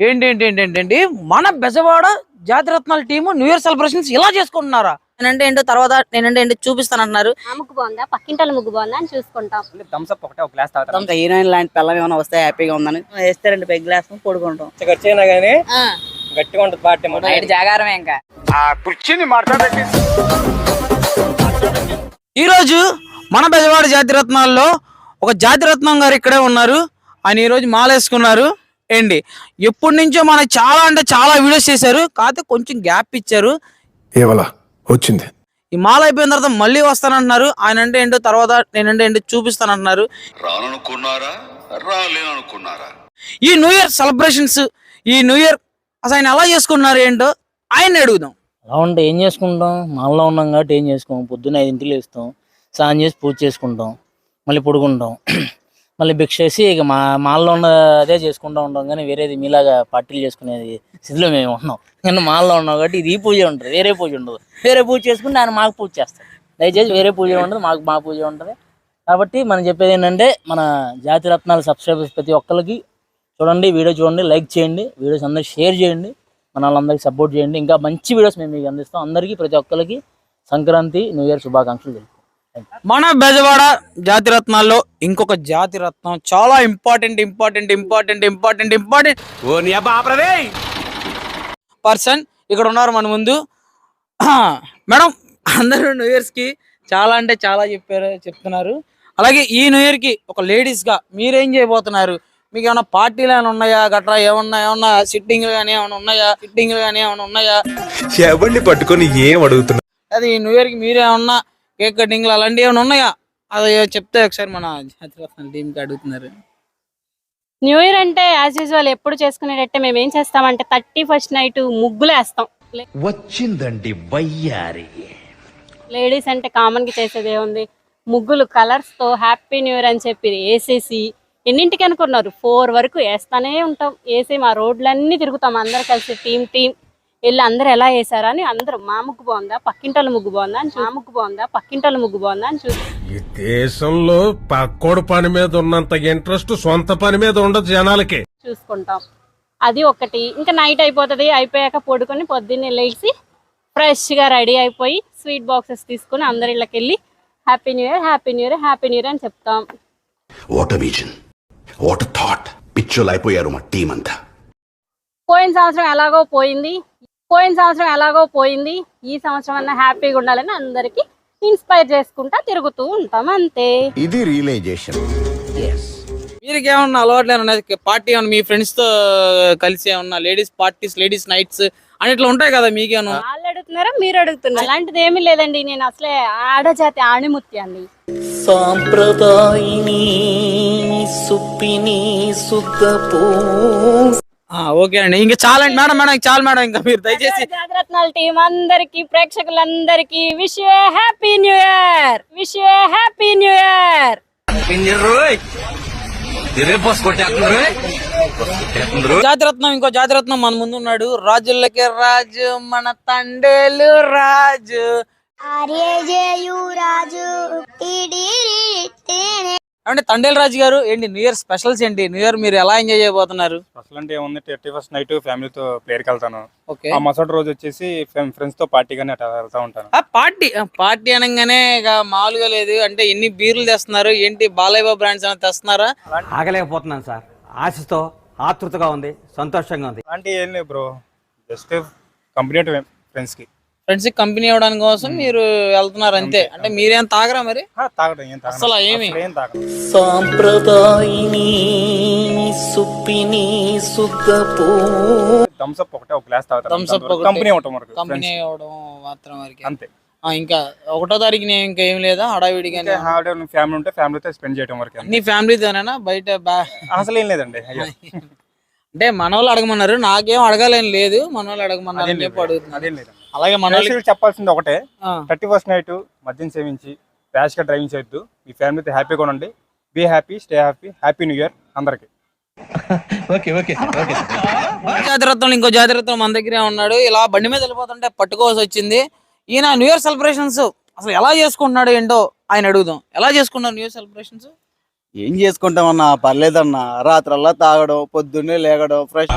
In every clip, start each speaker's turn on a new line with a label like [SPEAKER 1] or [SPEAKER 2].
[SPEAKER 1] ఏంటి ఏంటి ఏంటి ఏంటి ఏంటి మన బెజవాడ జాతిరత్నాల టీము న్యూ ఇయర్ సెలబ్రేషన్స్ ఇలా చేసుకుంటున్నారా?
[SPEAKER 2] నేనంటే ఏంటో తర్వాత నేనంటే ఏంటో చూపిస్తానంటున్నారు.
[SPEAKER 3] ఆ ముగ్గు బాగుందా? పక్కింటల ముగ్గు బాగుందా అని చూసుకుంటాం.
[SPEAKER 4] థమ్స్ అప్ ఒకటే ఒక గ్లాస్ తాగుతాం
[SPEAKER 2] హీరోయిన్ లాంటి పిల్లలు ఏమైనా వస్తే హ్యాపీగా ఉందని. వేస్తారండి పెగ్ గ్లాస్ పడుకుంటాం.
[SPEAKER 4] కానీ గట్టిగా ఉంటుంది పార్టీ మాట
[SPEAKER 2] జాగారమే ఇంకా.
[SPEAKER 1] ఈ రోజు మన బెజవాడ జాతిరత్నాల్లో ఒక జాతిరత్నం గారు ఇక్కడే ఉన్నారు. ఆయన ఈ రోజు ఏంటి? ఎప్పటి నుంచో మనకి చాలా అంటే చాలా వీడియోస్ చేశారు. కాకపోతే కొంచెం గ్యాప్ ఇచ్చారు.
[SPEAKER 5] ఏవలా వచ్చింది.
[SPEAKER 1] ఈ మాల అయిపోయిన తర్వాత మళ్ళీ వస్తానంటున్నారు. ఆయన అంటే ఏంటో తర్వాత నేనంటే ఏంటో చూపిస్తానంటున్నారు.
[SPEAKER 6] రాననుకున్నారా? రాలేననుకున్నారా?
[SPEAKER 1] ఈ న్యూ ఇయర్ సెలబ్రేషన్స్ ఈ న్యూ ఇయర్ అసలు ఆయన ఎలా చేసుకున్నారు ఏంటో ఆయన అడుగుదాం.
[SPEAKER 7] అలా ఉంటే ఏం చేసుకుంటాం? మాల్లో ఉన్నాం కాబట్టి ఏం చేసుకోం? పొద్దున్న ఐదింటికి లేస్తాం. స్నానం చేసి పూజ చేసుకుంటాం. మళ్ళీ పడుకుంటాం. మళ్ళీ భిక్ష చేసి ఇక మా మాల్లో ఉన్న అదే చేసుకుంటూ ఉంటాం కానీ వేరేది మీలాగా పార్టీలు చేసుకునేది స్థితిలో మేము ఉన్నాం. కానీ మాల్లో ఉన్నాం కాబట్టి ఇది ఈ పూజ ఉంటుంది వేరే పూజ ఉండదు. వేరే పూజ చేసుకుని ఆయన మాకు పూజ చేస్తాం దయచేసి వేరే పూజ ఉండదు మాకు మా పూజ ఉంటుంది. కాబట్టి మనం చెప్పేది ఏంటంటే మన జాతి రత్నాల సబ్స్క్రైబర్స్ ప్రతి ఒక్కరికి చూడండి వీడియో చూడండి లైక్ చేయండి వీడియోస్ అందరికి షేర్ చేయండి మన వాళ్ళందరికీ సపోర్ట్ చేయండి. ఇంకా మంచి వీడియోస్ మేము మీకు అందిస్తాం. అందరికీ ప్రతి ఒక్కరికి సంక్రాంతి న్యూ ఇయర్ శుభాకాంక్షలు తెలుపు
[SPEAKER 1] మన బెజవాడ జాతిరత్నాల్లో ఇంకొక జాతిరత్నం చాలా important important important important important person ఇక్కడ ఉన్నారు మన ముందు. మేడం అందరూ న్యూ ఇయర్స్కి చాలా అంటే చాలా చెప్పారు చెప్తున్నారు. అలాగే ఈ న్యూ ఇయర్కి ఒక లేడీస్గా మీరేం చేయబోతున్నారు? మీకు ఏమైనా పార్టీలు ఏమైనా ఉన్నాయా? గట్రా ఏమన్నా ఏమన్నా సిట్టింగ్లు కానీ ఏమైనా ఉన్నాయా? సిట్టింగ్లు కానీ ఏమైనా ఉన్నాయా?
[SPEAKER 5] ఎవరిని పట్టుకొని ఏం అడుగుతున్నా
[SPEAKER 1] అది ఈ న్యూ ఇయర్కి మీరు ఏమన్నా కేక్ కటింగ్లు అలాంటివి ఏమైనా ఉన్నాయా? అది చెప్తే ఒకసారి మన జాతిరత్నాల టీం కి అడుగుతున్నారు.
[SPEAKER 3] న్యూ ఇయర్ అంటే యాజ్ యూజువల్ ఎప్పుడు చేసుకునేటట్టే మేము ఏం చేస్తామంటే థర్టీ ఫస్ట్ నైట్ ముగ్గులు వేస్తాం.
[SPEAKER 6] వచ్చిందండి వయ్యారి.
[SPEAKER 3] లేడీస్ అంటే కామన్గా చేసేది ఏముంది? ముగ్గులు కలర్స్తో హ్యాపీ న్యూ ఇయర్ అని చెప్పి వేసేసి ఎన్నింటికి అనుకున్నారు? ఫోర్ వరకు వేస్తానే ఉంటాం. వేసి మా రోడ్లన్నీ తిరుగుతాం. అందరు కలిసి టీం టీం వెళ్ళి అందరు ఎలా వేసారా అని అందరూ మా ముగ్గు బాగుందా? పక్కింటల ముగ్గు బాగుందా? అని మా ముగ్గు బాగుందా? పక్కింటల ముగ్గు బాగుందా? అని చూసి
[SPEAKER 8] ఈ దేశంలో పక్కోడు పని మీద ఉన్నంత ఇంట్రెస్ట్ సొంత పని మీద ఉండదు జనాలకి.
[SPEAKER 3] చూసుకుంటాం. అది ఒకటి. ఇంకా నైట్ అయిపోతుంది. అయిపోయాక పడుకొని పొద్దున్నే లేచి ఫ్రెష్గా రెడీ అయిపోయి స్వీట్ బాక్సెస్ తీసుకుని అందరి ఇళ్ళకి వెళ్ళి happy new year happy new year happy new year అని చెప్తాం.
[SPEAKER 6] వాట్ విజన్ వాట్ థాట్ పిచ్చోలు అయిపోయారు మా టీం అంతా
[SPEAKER 3] పోయిన సంవత్సరం ఎలాగో పోయింది. పోయిన సంవత్సరం ఎలాగో పోయింది ఈ సంవత్సరం అన్నా హ్యాపీగా ఉండాలని అందరికి ఇన్స్పైర్ చేసుకుంటా తిరుగుతూ ఉంటాం అంతే.
[SPEAKER 6] ఇది రియలైజేషన్.
[SPEAKER 1] మీకు ఏమన్నా అలవాట్లు ఏమన్నా పార్టీ ఏమన్నా మీ ఫ్రెండ్స్తో కలిసి ఏమన్నా లేడీస్ పార్టీస్ లేడీస్ నైట్స్ అని ఇట్లా ఉంటాయి కదా మీకేమన్నా?
[SPEAKER 3] వాళ్ళు అడుగుతున్నారా మీరు అడుగుతున్నారు అలాంటిది ఏమీ లేదండి నేను అసలే ఆడజాతి ఆణిముత్తి అండి.
[SPEAKER 7] సాంప్రదాయిని సుప్పిని సుద్దపూ
[SPEAKER 1] ఓకే అండి. ఇంకా చాలా అండి మేడం మేడం చాలు మేడం. ఇంకా మీరు దయచేసి
[SPEAKER 3] జాగ్రత్తల టీం అందరికి ప్రేక్షకులందరికి. Wish happy new year wish happy new year
[SPEAKER 1] జాతిరత్నం ఇంకో జాతిరత్నం మన ముందు ఉన్నాడు రాజులకి రాజు మన తండేలు రాజు. అంటే తండేలు రాజు గారు ఏంటి న్యూ ఇయర్ స్పెషల్స్ ఏంటి? న్యూ ఇయర్ మీరు ఎలా ఎంజాయ్ చేయబోతున్నారు?
[SPEAKER 4] అసలు అంటే ఏముంది? థర్టీ ఫస్ట్ నైట్ ఫ్యామిలీతో ప్లేయర్కి వెళ్తాను.
[SPEAKER 1] ఓకే
[SPEAKER 4] ఆ మసటి రోజు వచ్చేసి ఫ్రెండ్స్తో పార్టీగానే అట్లా వెళ్తా ఉంటాను.
[SPEAKER 1] ఆ పార్టీ పార్టీ అనగానే ఇక మామూలుగా లేదు. అంటే ఎన్ని బీర్లు తెస్తున్నారు? ఏంటి బాలయ్య బ్రాండ్స్ ఏమైనా తెస్తున్నారా?
[SPEAKER 9] ఆగలేకపోతున్నాను సార్. ఆశతో ఆతృతగా ఉంది సంతోషంగా ఉంది.
[SPEAKER 4] అలాంటి ఏం లేదు బ్రో. జస్ట్ కంపెనీ ఫ్రెండ్స్కి.
[SPEAKER 1] ఫ్రెండ్స్ కంపెనీ ఇవ్వడానికి కోసం మీరు వెళ్తున్నారు అంతే. అంటే మీరేం తాగరా మరి?
[SPEAKER 4] తాగడం.
[SPEAKER 1] అసలు ఏమి?
[SPEAKER 7] సాంప్రదాయిని సుప్పిని సుద్దపూ
[SPEAKER 4] ఒకటే ఒక గ్లాస్
[SPEAKER 1] ఒకటి.
[SPEAKER 4] కంపెనీ వరకు
[SPEAKER 1] కంపెనీ. ఇవ్వడం మాత్రం వరకు.
[SPEAKER 4] అంతే.
[SPEAKER 1] ఆ, ఇంకా ఒకటో తారీఖు నేను ఇంకా ఏం లేదా? హడావిడిగా
[SPEAKER 4] ఫ్యామిలీ ఉంటే ఫ్యామిలీతో స్పెండ్ చేయడం వరకు.
[SPEAKER 1] నీ ఫ్యామిలీతోనేనా బయట
[SPEAKER 4] అసలు ఏం లేదండి.
[SPEAKER 1] అంటే మన వాళ్ళు అడగమన్నారు నాకేం అడగాలని లేదు మన వాళ్ళు అడగమన్నారు అని చెప్పి
[SPEAKER 4] అదేం లేదు.
[SPEAKER 1] అలాగే మన
[SPEAKER 4] చెప్పాల్సింది ఒకటే. థర్టీ ఫస్ట్ నైట్ మద్యం సేవించి ర్యాష్గా డ్రైవింగ్ చేయొద్దు మీ ఫ్యామిలీతో హ్యాపీగా ఉండండి. Be happy stay happy happy new year అందరికి.
[SPEAKER 1] జాతిరత్నం ఇంకో జాతిరత్నం మన దగ్గరే ఉన్నాడు. ఇలా బండి మీద వెళ్ళిపోతుంటే పట్టుకోవాల్సి వచ్చింది. ఈయన న్యూ ఇయర్ సెలబ్రేషన్స్ అసలు ఎలా చేసుకుంటున్నాడు ఏంటో ఆయన అడుగుదాం. ఎలా చేసుకున్నారు న్యూ ఇయర్ సెలబ్రేషన్స్
[SPEAKER 2] ఏం చేసుకుంటామన్నా? పర్లేదన్నా. రాత్రల్లా తాగడం పొద్దున్నే లేగడం ఫ్రెష్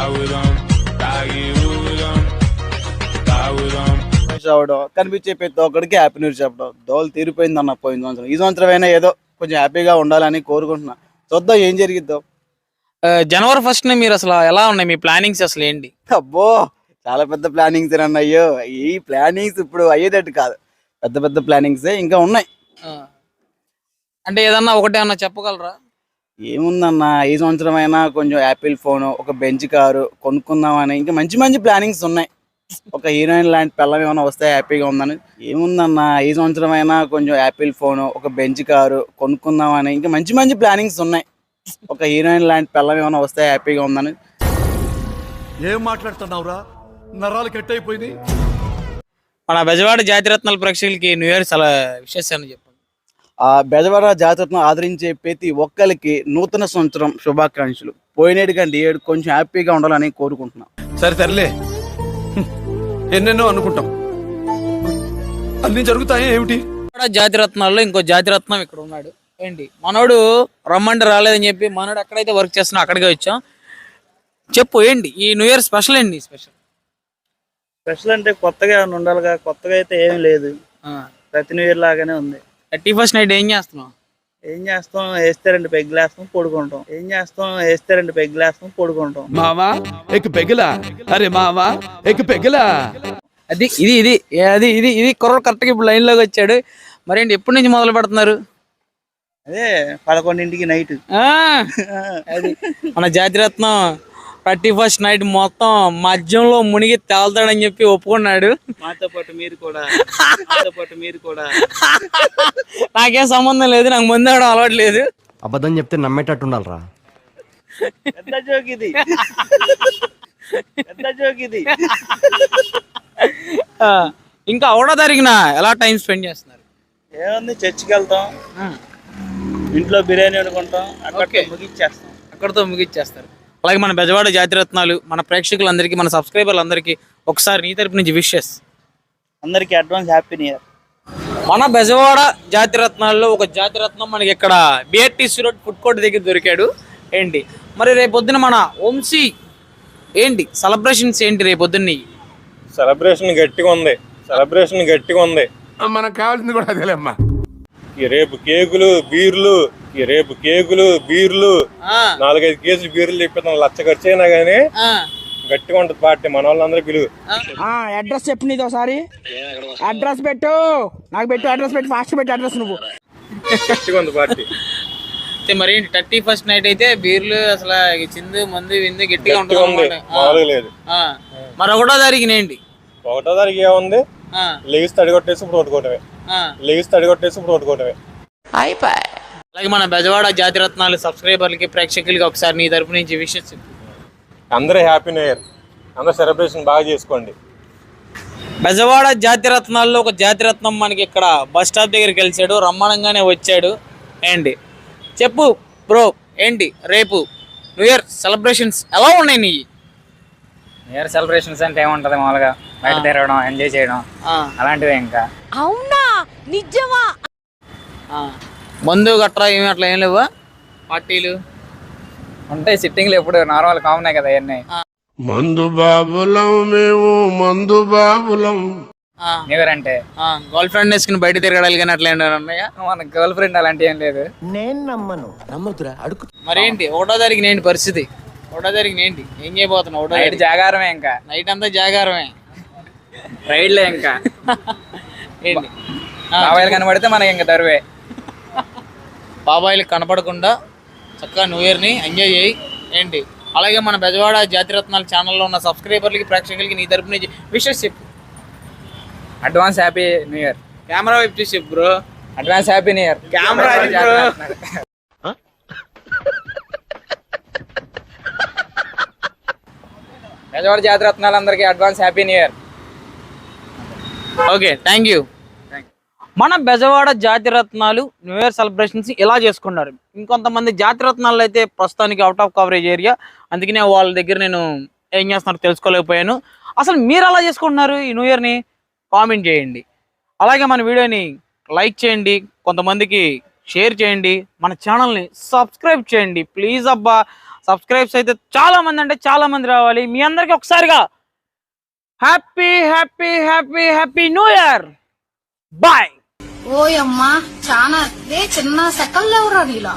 [SPEAKER 2] అవ్వడం కనిపించే ప్రతి ఒక్కడికి హ్యాపీ న్యూస్ చెప్పడం దోలు తీరిపోయింది అన్న పోయిన సంవత్సరం. ఈ సంవత్సరం అయినా ఏదో కొంచెం హ్యాపీగా ఉండాలని కోరుకుంటున్నా. చూద్దాం ఏం జరిగిద్దాం.
[SPEAKER 1] జనవరి ఫస్ట్ మీరు అసలు ఎలా ఉన్నాయి మీ ప్లానింగ్స్ అసలు ఏంటి?
[SPEAKER 2] అబ్బో చాలా పెద్ద ప్లానింగ్స్ అన్న అయ్యో ఈ ప్లానింగ్స్ ఇప్పుడు అయ్యేటట్టు కాదు. పెద్ద పెద్ద ప్లానింగ్స్ ఇంకా ఉన్నాయి.
[SPEAKER 1] అంటే ఏదన్నా ఒకటే అన్నా చెప్పగలరా?
[SPEAKER 2] ఏముందన్న ఈ సంవత్సరం అయినా కొంచెం యాపిల్ ఫోన్ ఒక బెంచ్ కారు కొనుక్కుందామని ఇంకా మంచి మంచి ప్లానింగ్స్ ఉన్నాయి. ఒక హీరోయిన్ లాంటి పిల్లం ఏమైనా వస్తే హ్యాపీగా ఉందని. ఏముందన్న ఈ సంవత్సరం అయినా కొంచెం యాపిల్ ఫోన్ ఒక బెంచ్ కారు కొనుక్కుందామని. ఇంకా మంచి మంచి ప్లానింగ్స్ ఉన్నాయి. ఒక హీరోయిన్ లాంటి పిల్లం ఏమైనా వస్తే హ్యాపీగా ఉందని.
[SPEAKER 10] ఏం మాట్లాడుతున్నావురా? నరాలు కట్ అయిపోయింది
[SPEAKER 1] మన బెజవాడ జాతిరత్నాల ప్రేక్షకులకి న్యూ ఇయర్ చాలా విశేషాన్ని చెప్పండి.
[SPEAKER 2] ఆ బెజవాడ జాతరను ఆదరించే ప్రతి ఒక్కరికి నూతన సంవత్సరం శుభాకాంక్షలు. పోయినేడు కంటే ఏడు కొంచెం హ్యాపీగా ఉండాలని కోరుకుంటున్నాం.
[SPEAKER 5] సరే సర్లే. ఎన్నెన్నో అనుకుంటాం. అన్ని జరుగుతాయి ఏమిటి?
[SPEAKER 1] బెజవాడ జాతిరత్నాల్లో ఇంకో జాతిరత్నం ఇక్కడ ఉన్నాడు. ఏంటి? మనోడు రమ్మంటే రాలేదని చెప్పి మనోడు ఎక్కడైతే వర్క్ చేస్తున్నా అక్కడికే వచ్చాం. చెప్పు ఏంటి? ఈ న్యూ ఇయర్ స్పెషల్ ఏంటి స్పెషల్?
[SPEAKER 2] స్పెషల్ అంటే కొత్తగా ఏమైనా ఉండాలిగా? కొత్తగా అయితే ఏమీ లేదు. ప్రతి న్యూ ఇయర్ లాగానే ఉంది.
[SPEAKER 1] థర్టీ ఫస్ట్ నైట్ ఏం చేస్తున్నావు?
[SPEAKER 2] ఏం చేస్తాం? వేస్తే రెండు పెగ్గులేస్తాం పడుకుంటాం. ఏం చేస్తాం? వేస్తే రెండు పెగ్గులేస్తాం పడుకుంటాం.
[SPEAKER 5] మావా ఎక్ పెగలా అరే మావా ఎక్ పెగలా
[SPEAKER 1] అది ఇది ఇది అది ఇది ఇది కుర్ర కరెక్ట్గా ఇప్పుడు లైన్లోకి వచ్చాడు. మరేంటి ఎప్పటి నుంచి మొదలు పెడుతున్నారు?
[SPEAKER 2] అదే పదకొండింటికి నైట్.
[SPEAKER 1] ఆ, అది మన జాతిరత్నం. థర్టీ ఫస్ట్ నైట్ మొత్తం మద్యంలో మునిగి తేల్తాడని చెప్పి ఒప్పుకున్నాడు.
[SPEAKER 2] మాతో పాటు మీరు కూడా మాతో పాటు మీరు కూడా.
[SPEAKER 1] నాకేం సంబంధం లేదు నాకు ముందు అవడం అలవాటు లేదు.
[SPEAKER 11] అబద్ధం చెప్తే నమ్మేటట్టు ఉండాలిరా.
[SPEAKER 2] పెద్ద జోక్ ఇది. పెద్ద జోక్ ఇది.
[SPEAKER 1] ఆ, ఇంకా అవడో తారీఖున ఎలా టైం స్పెండ్ చేస్తున్నారు?
[SPEAKER 2] ఏముంది చర్చికి వెళ్తాం. ఇంట్లో బిర్యానీ వండుకుంటాం. అక్కడ. ముగిచ్చేస్తాం.
[SPEAKER 1] అక్కడితో ముగిచ్చేస్తారు. అలాగే మన బెజవాడ జాతిరత్నాలు మన ప్రేక్షకులందరికీ మన సబ్స్క్రైబర్లందరికీ ఒకసారి నీ తరపు నుంచి విషెస్
[SPEAKER 2] అందరికి అడ్వాన్స్ హ్యాపీ న్యూ ఇయర్.
[SPEAKER 1] మన బెజవాడ జాతిరత్నాల్లో ఒక జాతిరత్నం మనకి ఇక్కడ బిఆర్టీసీ రోడ్ ఫుడ్ కోర్ట్ దగ్గర దొరికాడు. ఏంటి? మరి రేపొద్దున మన వంశీ ఏంటి? సెలబ్రేషన్స్ ఏంటి రేపొద్దున్న
[SPEAKER 8] సెలబ్రేషన్ గట్టిగా ఉంది. సెలబ్రేషన్ గట్టిగా ఉంది.
[SPEAKER 5] మనకు కావాల్సింది కూడా అదేలేమ్మా
[SPEAKER 8] ఈ రేపు కేకులు బీర్లు ఈ రేపు కేకులు బీర్లు నాలుగైదు కేజీలు బీర్లు చెప్పిన లచ్చ ఖర్చు అయినా కానీ గట్టిగా ఉంటుంది పార్టీ మన వాళ్ళందరూ పిలువు
[SPEAKER 2] అడ్రస్ చెప్పు నీది ఒకసారి. అడ్రస్ పెట్టు. నాకు పెట్టు అడ్రస్ పెట్టు. ఫాస్ట్ పెట్టు అడ్రస్ నువ్వు.
[SPEAKER 8] గట్టిగా ఉంది పార్టీ.
[SPEAKER 1] మరి ఏంటి థర్టీ ఫస్ట్ నైట్ అయితే బీర్లు అసలు ఈ చిందు మందు విందు గట్టిగా ఉంటుంది. మరి ఒకటో తారీఖున ఏంటి?
[SPEAKER 8] ఒకటో తారీఖు ఏముంది?
[SPEAKER 1] ఆ,
[SPEAKER 8] లెగిసి తడిగొట్టేసి ఇప్పుడు కొట్టుకోవటమే.
[SPEAKER 1] ఆ.
[SPEAKER 8] లెగిసి తడిగొట్టేసి ఇప్పుడు కొట్టుకోవటమే.
[SPEAKER 1] అలాగే మన బెజవాడ జాతిరత్నాలు సబ్స్క్రైబర్లకి ప్రేక్షకులకి ఒకసారి నీ తరపు నుంచి విషెస్
[SPEAKER 8] అందరూ హ్యాపీ న్యూ ఇయర్. అందరూ సెలబ్రేషన్ బాగా చేసుకోండి.
[SPEAKER 1] బెజవాడ జాతిరత్నాల్లో ఒక జాతిరత్నం మనకి ఇక్కడ బస్ స్టాప్ దగ్గరికి కలిసాడు రమ్మనంగానే వచ్చాడు. ఏంటి? చెప్పు బ్రో ఏంటి? రేపు న్యూ ఇయర్ సెలబ్రేషన్స్ ఎలా ఉన్నాయి నీ
[SPEAKER 12] ఇయర్ సెలబ్రేషన్స్ అంటే ఏముంటది మామూలుగా? బయట తిరగడం ఎంజాయ్ చేయడం అలాంటివే ఇంకా.
[SPEAKER 1] మందు గట్రా ఏమి అట్లా ఏం లేవా? పార్టీలు.
[SPEAKER 12] ఉంటాయి సిట్టింగ్లు ఎప్పుడు నార్మల్ కామనే కదా ఇవన్నీ.
[SPEAKER 13] మందు బాబులం మేము మందు బాబులం.
[SPEAKER 12] అంటే
[SPEAKER 1] గర్ల్ ఫ్రెండ్ వేసుకుని బయట తిరగడాలి కానీ అట్లా ఏమైనా ఉన్నాయా
[SPEAKER 12] మన గర్ల్ ఫ్రెండ్ అలాంటి ఏం లేదు.
[SPEAKER 1] మరేంటి ఒకటో తారీఖున ఏంటి? పరిస్థితి. ఒకటో తారీఖున ఏంటి? ఏం చేయబోతున్నావు ఒకటో
[SPEAKER 12] నైట్
[SPEAKER 1] తారీఖు?
[SPEAKER 12] జాగారమే ఇంకా.
[SPEAKER 1] నైట్ అంతా జాగారమే.
[SPEAKER 12] రైడ్లే ఇంకా.
[SPEAKER 1] ఏంటి?
[SPEAKER 12] బాబాయిలు కనబడితే మనకి ఇంకా దరువే.
[SPEAKER 1] బాబాయిలు కనపడకుండా చక్కగా న్యూ ఇయర్ని ఎంజాయ్ చేయి. ఏంటి? అలాగే మన బెజవాడ జాతిరత్నాల ఛానల్లో ఉన్న సబ్స్క్రైబర్లకి ప్రేక్షకులకి నీ తరపు నుంచి విషెస్ చెప్పు.
[SPEAKER 12] Advance happy new year
[SPEAKER 1] camera వైపు చూసి చెప్పు bro.
[SPEAKER 12] Advance happy new year
[SPEAKER 1] camera.
[SPEAKER 12] Bezawada జాతరత్నాలందరికీ advance happy new year
[SPEAKER 1] okay thank you మన బెజవాడ జాతిరత్నాలు న్యూ ఇయర్ సెలబ్రేషన్స్ ఇలా చేసుకున్నారు. ఇంకొంతమంది జాతిరత్నాలు అయితే ప్రస్తుతానికి అవుట్ ఆఫ్ కవరేజ్ ఏరియా అందుకనే వాళ్ళ దగ్గర నేను ఏం చేస్తున్నారో తెలుసుకోలేకపోయాను. అసలు మీరు ఎలా చేసుకుంటున్నారు ఈ న్యూ ఇయర్ని కామెంట్ చేయండి. అలాగే మన వీడియోని లైక్ చేయండి. కొంతమందికి షేర్ చేయండి. మన ఛానల్ని సబ్స్క్రైబ్ చేయండి. ప్లీజ్ అబ్బా సబ్స్క్రైబ్స్ అయితే చాలామంది అంటే చాలామంది రావాలి. మీ అందరికి ఒకసారిగా happy happy happy happy new year bye
[SPEAKER 14] ఓయమ్మా చాలా చిన్న సెకండ్ ఎవరా నీలా?